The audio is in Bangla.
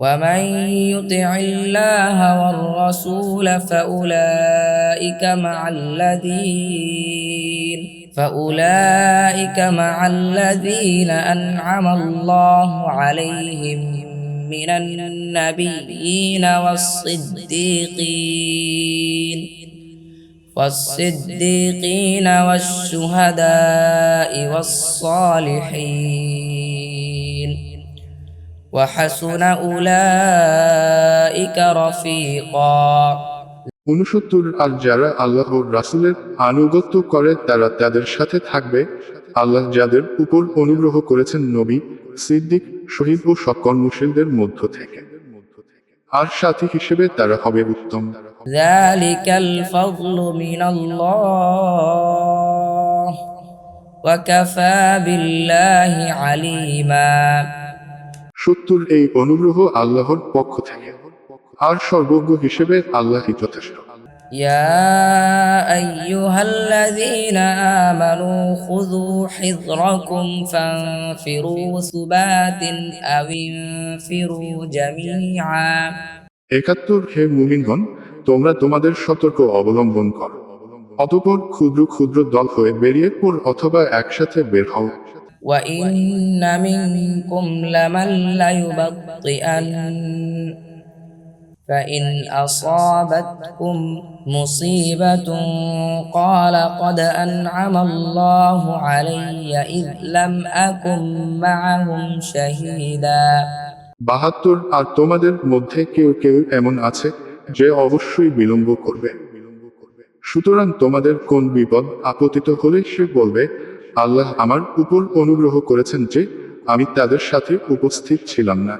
ومن يطع الله والرسول فأولئك مع الذين فأولئك مع الذين أنعم الله عليهم من النبيين والصديقين والصديقين والشهداء والصالحين. وحسن أولئك رفيقا উনসত্তর আর যারা আল্লাহ রাসূলের আনুগত্য করে তারা তাদের সাথে থাকবে আল্লাহ যাদের উপর অনুগ্রহ করেছেন নবী সিদ্দিক শহীদ ও সৎকর্মশীলদের মধ্য থেকে আর সাথী হিসেবে তারা হবে উত্তম ذلك الفضل من الله وكفى بالله عليما সত্তর এই অনুগ্রহ আল্লাহর পক্ষ থেকে আর সর্বজ্ঞ হিসেবে আল্লাহই যথেষ্ট يا أيها الذين آمنوا خذوا حذركم فانفروا ثبات أو انفروا جميعا একাত্তর হে মুমিনগণ তোমরা তোমাদের সতর্ক অবলম্বন করো অতপর ক্ষুদ্র ক্ষুদ্র দল হয়ে বেরিয়ে পড় অথবা একসাথে বের হও وإن منكم لمن ليبطئن فإن أصابتكم مصيبة قال قد أنعم الله علي إذ لم أكن معهم شهيدا বাহাত্তর আর তোমাদের মধ্যে কেউ কেউ এমন আছে যে অবশ্যই বিলম্ব করবে সুতরাং তোমাদের কোন বিপদ আপতিত হলে সে বলবে আল্লাহ আমার উপর অনুগ্রহ করেছেন যে আমি তাদের সাথে উপস্থিত ছিলাম না।